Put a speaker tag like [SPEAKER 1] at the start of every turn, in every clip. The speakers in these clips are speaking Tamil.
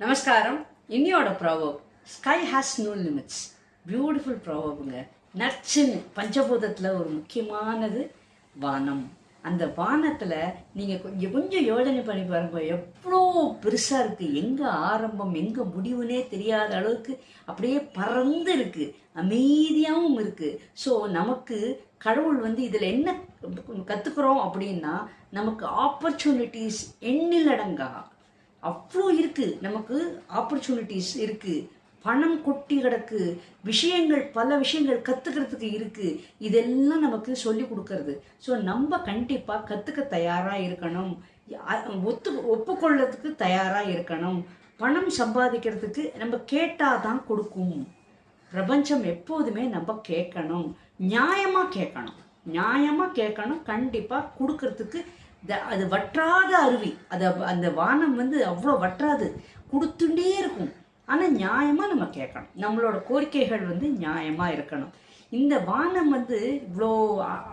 [SPEAKER 1] நமஸ்காரம். இன்னியோட proverb sky has no limits beautiful ப்ராவப்புங்க நச்சுன்னு பஞ்சபூதத்தில் ஒரு முக்கியமானது வானம். அந்த வானத்தில் நீங்கள் கொஞ்சம் கொஞ்சம் யோசனை பண்ணி பாருங்க. எவ்வளோ பெருசாக இருக்குது எங்கே ஆரம்பம் எங்கே முடிவுனே தெரியாத அளவுக்கு அப்படியே பறந்து இருக்குது அமைதியாகவும் இருக்குது ஸோ நமக்கு கடவுள் வந்து இதில் என்ன கற்றுக்குறோம் அப்படின்னா நமக்கு ஆப்பர்ச்சுனிட்டிஸ் எண்ணிலடங்கா. அவ்வளோ இருக்குது நமக்கு ஆப்பர்ச்சுனிட்டிஸ் இருக்குது பணம் கொட்டி கிடக்கு. விஷயங்கள் பல விஷயங்கள் கற்றுக்கிறதுக்கு இருக்குது இதெல்லாம் நமக்கு சொல்லி கொடுக்கறது. ஸோ நம்ம கண்டிப்பாக கற்றுக்க தயாராக இருக்கணும். ஒத்து ஒப்புக்கொள்ளதுக்கு தயாராக இருக்கணும். பணம் சம்பாதிக்கிறதுக்கு நம்ம கேட்டால் தான் கொடுக்கும். பிரபஞ்சம் எப்போதுமே நம்ம கேட்கணும். நியாயமாக கேட்கணும். நியாயமாக கேட்கணும். கண்டிப்பாக கொடுக்கறதுக்கு அது வற்றாத அருவி. அது அந்த வானம் வந்து அவ்வளோ வற்றாது. கொடுத்துட்டே இருக்கும். ஆனால் நியாயமாக நம்ம கேட்கணும். நம்மளோட கோரிக்கைகள் வந்து நியாயமாக இருக்கணும். இந்த வானம் வந்து இவ்வளோ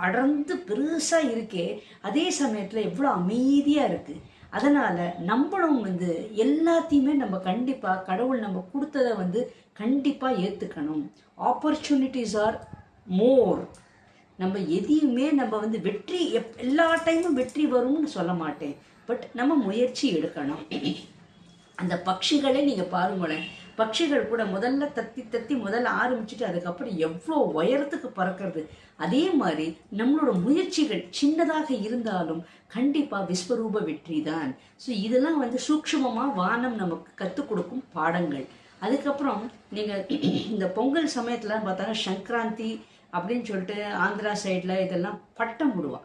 [SPEAKER 1] அடர்ந்து பெருசாக இருக்கே அதே சமயத்தில் எவ்வளோ அமைதியாக இருக்குது அதனால் நம்மளும் வந்து எல்லாத்தையுமே நம்ம கண்டிப்பாக கடவுள் நம்ம கொடுத்ததை வந்து கண்டிப்பாக ஏற்றுக்கணும் ஆப்பர்ச்சுனிட்டிஸ் ஆர் மோர் நம்ம எதையுமே நம்ம வந்து வெற்றி எப் எல்லா டைமும் வெற்றி வரும்னு சொல்ல மாட்டேன். பட் நம்ம முயற்சி எடுக்கணும். அந்த பட்சிகளே நீங்கள் பாருங்களேன். பட்சிகள் கூட முதல்ல தத்தி தத்தி முதல்ல ஆரம்பிச்சுட்டு அதுக்கப்புறம் எவ்வளோ உயரத்துக்கு பறக்கிறது. அதே மாதிரி நம்மளோட முயற்சிகள் சின்னதாக இருந்தாலும் கண்டிப்பாக விஸ்வரூப வெற்றி தான். ஸோ இதெல்லாம் வந்து சூக்ஷ்மமாக வானம் நமக்கு கற்றுக் கொடுக்கும் பாடங்கள். அதுக்கப்புறம் நீங்கள் இந்த பொங்கல் சமயத்தில் பார்த்தாங்க சங்கராந்தி அப்படின்னு சொல்லிட்டு ஆந்திரா சைடில் இதெல்லாம் பட்டம் விடுவா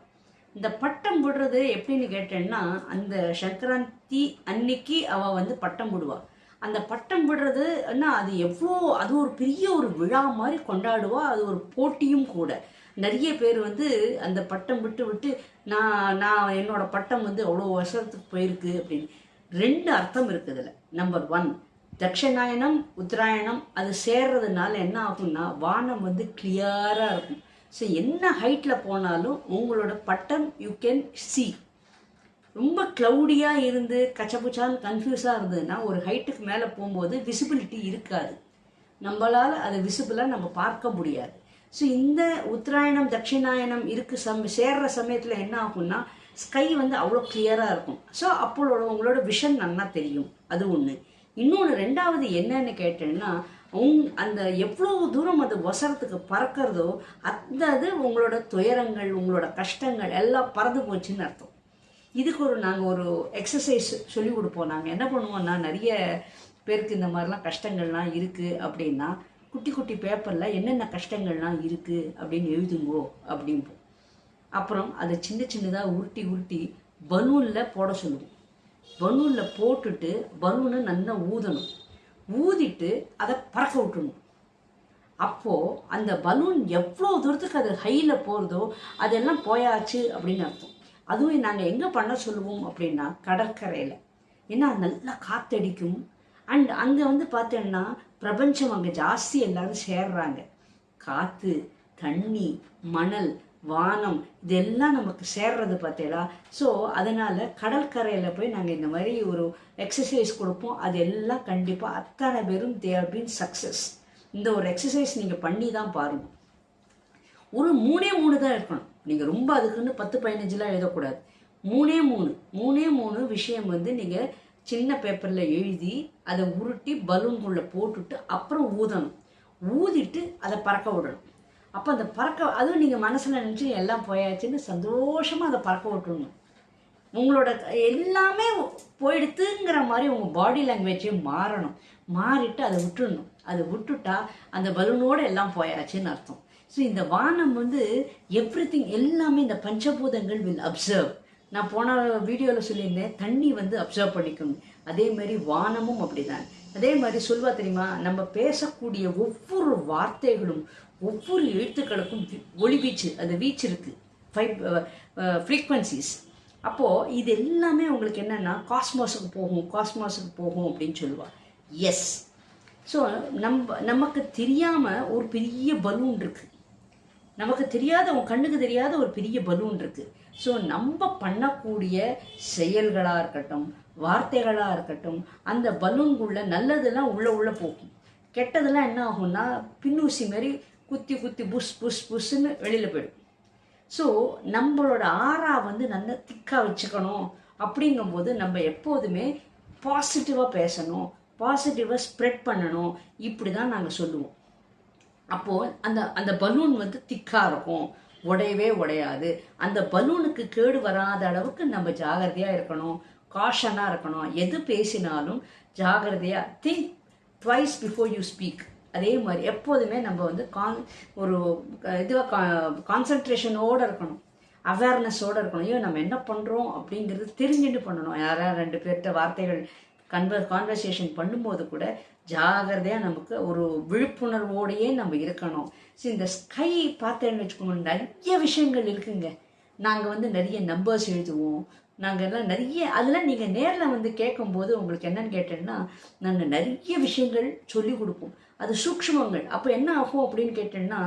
[SPEAKER 1] இந்த பட்டம் விடுறது எப்படின்னு கேட்டேன்னா அந்த சங்கராந்தி அன்னைக்கு அவள் வந்து பட்டம் விடுவாள் அந்த பட்டம் விடுறதுன்னா அது எவ்வளோ அது ஒரு பெரிய ஒரு விழா மாதிரி கொண்டாடுவா. அது ஒரு போட்டியும் கூட. நிறைய பேர் வந்து அந்த பட்டம் விட்டு விட்டு நான் நான் என்னோட பட்டம் வந்து அவ்வளோ வருஷத்துக்கு போயிருக்கு அப்படின்னு. ரெண்டு அர்த்தம் இருக்குதுல நம்பர் ஒன் தட்சிணாயனம் உத்தராயணம் அது சேர்றதுனால என்ன ஆகும்னா வானம் வந்து கிளியராக இருக்கும். ஸோ என்ன ஹைட்டில் போனாலும் உங்களோட பட்டம் யூ கேன் சி ரொம்ப க்ளவுடியாக இருந்து கச்சபுச்சான்னு கன்ஃபியூஸாக இருந்ததுன்னா ஒரு ஹைட்டுக்கு மேலே போகும்போது விசிபிலிட்டி இருக்காது. நம்மளால் அதை விசிபிளாக நம்ம பார்க்க முடியாது. ஸோ இந்த உத்தராயணம் தட்சிணாயனம் இருக்கு சம் சேர்ற சமயத்தில் என்ன ஆகும்னா ஸ்கை வந்து அவ்வளோ கிளியராக இருக்கும். ஸோ அப்போலோட உங்களோட விஷன் நல்லா தெரியும். அது ஒன்று இன்னொன்று ரெண்டாவது என்னன்னு கேட்டேன்னா உங் அந்த எவ்வளோ தூரம் அது ஒசரத்துக்கு பறக்கிறதோ அந்த அது உங்களோட துயரங்கள் உங்களோட கஷ்டங்கள் எல்லாம் பறந்து போச்சுன்னு அர்த்தம். இதுக்கு ஒரு நாங்கள் ஒரு எக்ஸசைஸ் சொல்லி கொடுப்போம். நாங்கள் என்ன பண்ணுவோம்னா நிறைய பேருக்கு இந்த மாதிரிலாம் கஷ்டங்கள்லாம் இருக்குது அப்படின்னா குட்டி குட்டி பேப்பரில் என்னென்ன கஷ்டங்கள்லாம் இருக்குது அப்படின்னு எழுதுங்கோ அப்படிம்போம் அப்புறம் அதை சின்ன சின்னதாக உருட்டி உருட்டி பலூனில் போட சொல்லுவோம். பலூனில் போட்டுட்டு பலூனை நல்லா ஊதணும். ஊதிட்டு அதை பறக்க விட்டுணும். அப்போது அந்த பலூன் எவ்வளோ தூரத்துக்கு அது ஹையில் போகிறதோ அதெல்லாம் போயாச்சு அப்படின்னு அர்த்தம். அதுவும் நாங்கள் எங்கே பண்ண சொல்லுவோம் அப்படின்னா கடற்கரையில். ஏன்னா நல்லா காத்தடிக்கும். அண்ட் அங்கே வந்து பார்த்தோன்னா பிரபஞ்சம் அங்கே ஜாஸ்தி எல்லாரும் சேர்றாங்க. காற்று தண்ணி மணல் வானம் இதெல்லாம் நமக்கு சேர்றது பார்த்தீங்களா? ஸோ அதனால் கடற்கரையில் போய் நாங்கள் இந்த மாதிரி ஒரு எக்ஸசைஸ் கொடுப்போம். அது எல்லாம் கண்டிப்பாக அத்தனை பேரும் தேர் பீன் சக்ஸஸ் இந்த ஒரு எக்ஸசைஸ் நீங்கள் பண்ணி தான் பாருங்கள் ஒரு மூணே மூணு தான் இருக்கணும். நீங்கள் ரொம்ப அதுக்குன்னு பத்து பதினஞ்சுலாம் எழுதக்கூடாது. மூணே மூணு மூணே மூணு விஷயம் வந்து நீங்கள் சின்ன பேப்பரில் எழுதி அதை உருட்டி பலூன்குள்ளே போட்டுட்டு அப்புறம் ஊதணும். ஊதிட்டு அதை பறக்க விடணும். அப்போ அந்த பறக்க அதுவும் நீங்கள் மனசில் நினச்சி எல்லாம் போயாச்சுன்னு சந்தோஷமாக அதை பறக்க விட்டுடணும் உங்களோட எல்லாமே போயிடுத்துங்கிற மாதிரி உங்கள் பாடி லாங்குவேஜே மாறணும். மாறிட்டு அதை விட்டுடணும் அதை விட்டுட்டா அந்த பலூனோட எல்லாம் போயாச்சுன்னு அர்த்தம். ஸோ இந்த வானம் வந்து எவ்ரி எல்லாமே இந்த பஞ்சபூதங்கள் வில் அப்சர்வ் நான் போன வீடியோவில் சொல்லியிருந்தேன் தண்ணி வந்து அப்சர்வ் பண்ணிக்கணும். அதே மாதிரி வானமும் அப்படிதான். அதே மாதிரி சொல்வா தெரியுமா? நம்ம பேசக்கூடிய ஒவ்வொரு வார்த்தைகளும் ஒவ்வொரு எழுத்துக்களுக்கும் ஒளி வீச்சு அது வீச்சு இருக்கு ஃபைவ் ஃப்ரீக்வன்சிஸ் அப்போது இது எல்லாமே உங்களுக்கு என்னென்னா காஸ்மாஸுக்கு போகும் காஸ்மாஸுக்கு போகும் அப்படின்னு சொல்லுவா. எஸ் ஸோ நம்ம நமக்கு தெரியாமல் ஒரு பெரிய பலூன் இருக்குது நமக்கு தெரியாத உன் கண்ணுக்கு தெரியாத ஒரு பெரிய பலூன் இருக்கு. ஸோ நம்ம பண்ணக்கூடிய செயல்களாக இருக்கட்டும் வார்த்தைகளாக இருக்கட்டும் அந்த பலூன்குள்ள நல்லதெல்லாம் உள்ள உள்ள போகும். கெட்டதெல்லாம் என்ன ஆகும்னா பின்னூசி மாதிரி குத்தி குத்தி புஷ் புஷ் புஷ்ன்னு வெளியில் போயிடும். ஸோ நம்மளோட ஆறா வந்து நல்லா திக்காக வச்சுக்கணும். அப்படிங்கும்போது நம்ம எப்போதுமே பாசிட்டிவாக பேசணும். பாசிட்டிவாக ஸ்ப்ரெட் பண்ணணும். இப்படி தான் நாங்கள் சொல்லுவோம். அப்போது அந்த அந்த பலூன் வந்து திக்காக இருக்கும். உடையவே உடையாது. அந்த பலூனுக்கு கேடு வராத அளவுக்கு நம்ம ஜாகிரதையாக இருக்கணும். காஷனாக இருக்கணும். எது பேசினாலும் ஜாகிரதையாக think twice before you speak அதே மாதிரி எப்போதுமே நம்ம வந்து கான் ஒரு இதுவாக கான்சன்ட்ரேஷனோடு இருக்கணும். அவேர்னஸோடு இருக்கணும். ஐயோ நம்ம என்ன பண்ணுறோம் அப்படிங்கிறது தெரிஞ்சுட்டு பண்ணணும். யாராவது ரெண்டு பேர்கிட்ட வார்த்தைகள் கன்வர் கான்வர்சேஷன் பண்ணும்போது கூட ஜாகிரதையாக நமக்கு ஒரு விழிப்புணர்வோடையே நம்ம இருக்கணும். ஸோ இந்த ஸ்கை பார்த்தேன்னு வச்சுக்கோங்க நிறைய விஷயங்கள் இருக்குங்க. நாங்கள் வந்து நிறைய நம்பர்ஸ் எழுதுவோம். நாங்கள் எல்லாம் நிறைய அதெல்லாம் நீங்கள் நேரில் வந்து கேட்கும்போது உங்களுக்கு என்னன்னு கேட்டேன்னா நாங்கள் நிறைய விஷயங்கள் சொல்லி கொடுப்போம். அது சூக்ஷ்மங்கள். அப்போ என்ன ஆகும் அப்படின்னு கேட்டேன்னா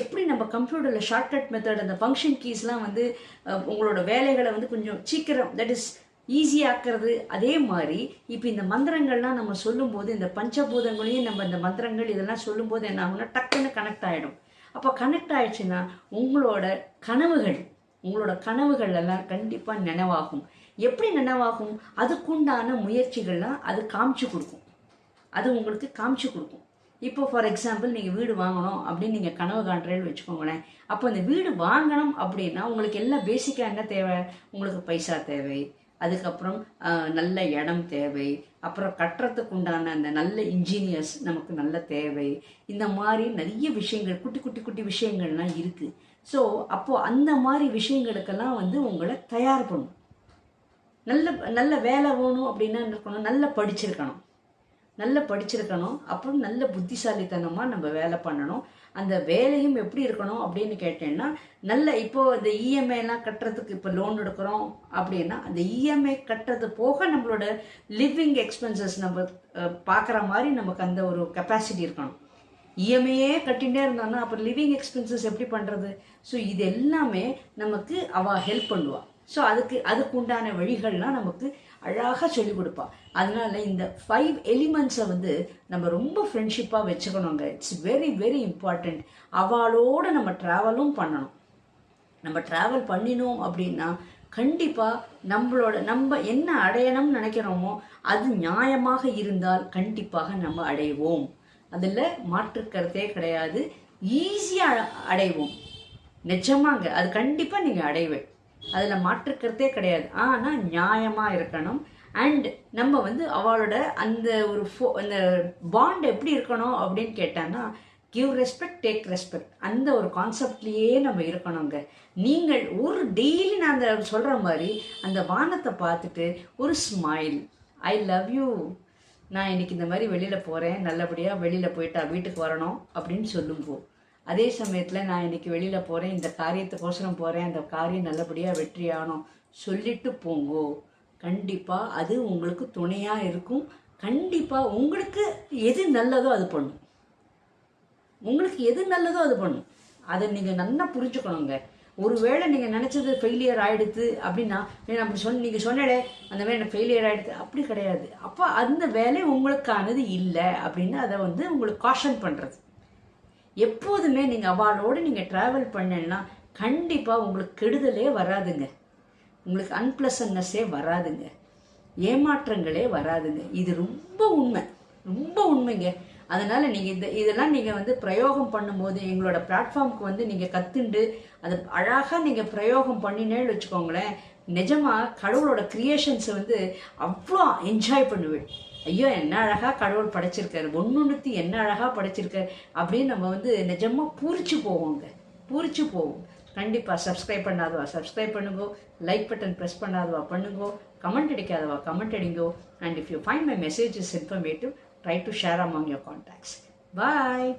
[SPEAKER 1] எப்படி நம்ம கம்ப்யூட்டரில் ஷார்ட்கட் மெத்தட் அந்த ஃபங்க்ஷன் கீஸ்லாம் வந்து உங்களோட வேலைகளை வந்து கொஞ்சம் சீக்கிரம் தட் இஸ் ஈஸியாக்குறது அதே மாதிரி இப்போ இந்த மந்திரங்கள்லாம் நம்ம சொல்லும்போது இந்த பஞ்சபூதங்களையும் நம்ம இந்த மந்திரங்கள் இதெல்லாம் சொல்லும்போது என்ன ஆகும்னா டக்குன்னு கனெக்ட் ஆகிடும் அப்போ கனெக்ட் ஆயிடுச்சுன்னா உங்களோட கனவுகள் உங்களோட கனவுகள் எல்லாம் கண்டிப்பாக நினைவாகும். எப்படி நினைவாகும்? அதுக்குண்டான முயற்சிகள்லாம் அது காமிச்சு கொடுக்கும். அது உங்களுக்கு காமிச்சு கொடுக்கும். இப்போ ஃபார் எக்ஸாம்பிள் நீங்கள் வீடு வாங்கணும் அப்படின்னு நீங்கள் கனவு காண்றேன்னு வச்சுக்கோங்களேன். அப்போ இந்த வீடு வாங்கணும் அப்படின்னா உங்களுக்கு எல்லாம் பேசிக்காக என்ன தேவை? உங்களுக்கு பைசா தேவை. அதுக்கப்புறம் நல்ல இடம் தேவை. அப்புறம் கட்டுறதுக்கு உண்டான அந்த நல்ல இன்ஜினியர்ஸ் நமக்கு நல்ல தேவை. இந்த மாதிரி நிறைய விஷயங்கள் குட்டி குட்டி குட்டி விஷயங்கள்லாம் இருக்குது ஸோ அப்போது அந்த மாதிரி விஷயங்களுக்கெல்லாம் வந்து உங்களை தயார் பண்ணும் நல்ல நல்ல வேலை வேணும் அப்படின்னா என்ன இருக்கணும் நல்லா படிச்சிருக்கணும். நல்லா படிச்சிருக்கணும். அப்புறம் நல்ல புத்திசாலித்தனமாக நம்ம வேலை பண்ணணும். அந்த வேலையும் எப்படி இருக்கணும் அப்படின்னு கேட்டேன்னா நல்ல இப்போ இந்த இஎம்ஐலாம் கட்டுறதுக்கு இப்போ லோன் எடுக்கிறோம் அப்படின்னா அந்த இஎம்ஐ கட்டுறது போக நம்மளோட லிவிங் எக்ஸ்பென்சஸ் நம்ம பார்க்குற மாதிரி நமக்கு அந்த ஒரு கெப்பாசிட்டி இருக்கணும். இஎம்ஐயே கட்டிகிட்டே இருந்தோம்னா அப்புறம் லிவிங் எக்ஸ்பென்சஸ் எப்படி பண்ணுறது ஸோ இது எல்லாமே நமக்கு அவள் ஹெல்ப் பண்ணுவாள் ஸோ அதுக்கு அதுக்கு உண்டான வழிகள்லாம் நமக்கு அழகாக சொல்லிக் கொடுப்பா. அதனால இந்த ஃபைவ் எலிமெண்ட்ஸை வந்து நம்ம ரொம்ப ஃப்ரெண்ட்ஷிப்பாக வச்சுக்கணுங்க. இட்ஸ் வெரி வெரி இம்பார்ட்டண்ட் அவளோட நம்ம ட்ராவலும் பண்ணணும். நம்ம ட்ராவல் பண்ணினோம் அப்படின்னா கண்டிப்பாக நம்மளோட நம்ம என்ன அடையணும்னு நினைக்கிறோமோ அது நியாயமாக இருந்தால் கண்டிப்பாக நம்ம அடைவோம். அதில் மாற்று கிடையாது. ஈஸியாக அடைவோம். நிஜமாங்க. அது கண்டிப்பாக நீங்கள் அடைவேன் அதில் மாற்றுக்கிறதே கிடையாது. ஆனால் நியாயமாக இருக்கணும். அண்ட் நம்ம வந்து அவளோட அந்த ஒரு ஃபோ அந்த பாண்ட் எப்படி இருக்கணும் அப்படின்னு கேட்டான்னா கிவ் ரெஸ்பெக்ட் டேக் ரெஸ்பெக்ட் அந்த ஒரு கான்செப்ட்லேயே நம்ம இருக்கணுங்க. நீங்கள் ஒரு டெய்லி நான் அந்த சொல்கிற மாதிரி அந்த வானத்தை பார்த்துட்டு ஒரு ஸ்மைல் ஐ லவ் யூ நான் இன்னைக்கு இந்த மாதிரி வெளியில் போகிறேன் நல்லபடியாக வெளியில் போயிட்டா வீட்டுக்கு வரணும் அப்படின்னு சொல்லும்போது அதே சமயத்தில் நான் இன்னைக்கு வெளியில் போகிறேன் இந்த காரியத்துக்கோசரம் போகிறேன் அந்த காரியம் நல்லபடியாக வெற்றியானோம் சொல்லிட்டு போங்கோ. கண்டிப்பாக அது உங்களுக்கு துணையாக இருக்கும். கண்டிப்பாக உங்களுக்கு எது நல்லதோ அது பண்ணும். உங்களுக்கு எது நல்லதோ அது பண்ணும். அதை நீங்கள் நல்லா புரிஞ்சுக்கணுங்க. ஒருவேளை நீங்கள் நினச்சது ஃபெயிலியர் ஆகிடுது அப்படின்னா நம்ம சொன்ன நீங்கள் சொன்னடே அந்த மாதிரி எனக்கு ஃபெயிலியர் ஆகிடுது அப்படி கிடையாது. அப்போ அந்த வேலை உங்களுக்கானது இல்லை அப்படின்னு அதை வந்து உங்களுக்கு காஷன் பண்ணுறது எப்போதுமே நீங்கள் அவளோடு நீங்கள் ட்ராவல் பண்ணேன்னா கண்டிப்பாக உங்களுக்கு கெடுதலே வராதுங்க. உங்களுக்கு அன்பிளசன்னஸே வராதுங்க. ஏமாற்றங்களே வராதுங்க. இது ரொம்ப உண்மை. ரொம்ப உண்மைங்க. அதனால் நீங்கள் இந்த இதெல்லாம் நீங்கள் வந்து பிரயோகம் பண்ணும்போது எங்களோட பிளாட்ஃபார்முக்கு வந்து நீங்கள் கத்துண்டு அதை அழகாக நீங்கள் பிரயோகம் பண்ணினேன்னு வச்சுக்கோங்களேன் நிஜமாக கடவுளோட கிரியேஷன்ஸை வந்து அவ்வளோ என்ஜாய் பண்ணுவேன். ஐயோ என்ன அழகாக கடவுள் படைச்சிருக்காரு. ஒன்னொன்றுத்தி என்ன அழகாக படைச்சிருக்காரு. அப்படின்னு நம்ம வந்து நிஜமாக பூரிச்சு போவோங்க. பூரிச்சு போவோம். கண்டிப்பாக சப்ஸ்கிரைப் பண்ணாதவா சப்ஸ்கிரைப் பண்ணுங்கோ. லைக் பட்டன் ப்ரெஸ் பண்ணாதவா பண்ணுங்கோ. கமெண்ட் அடிக்காதவா comment அடிங்கோ. And if you find my message is informative try to share among your contacts bye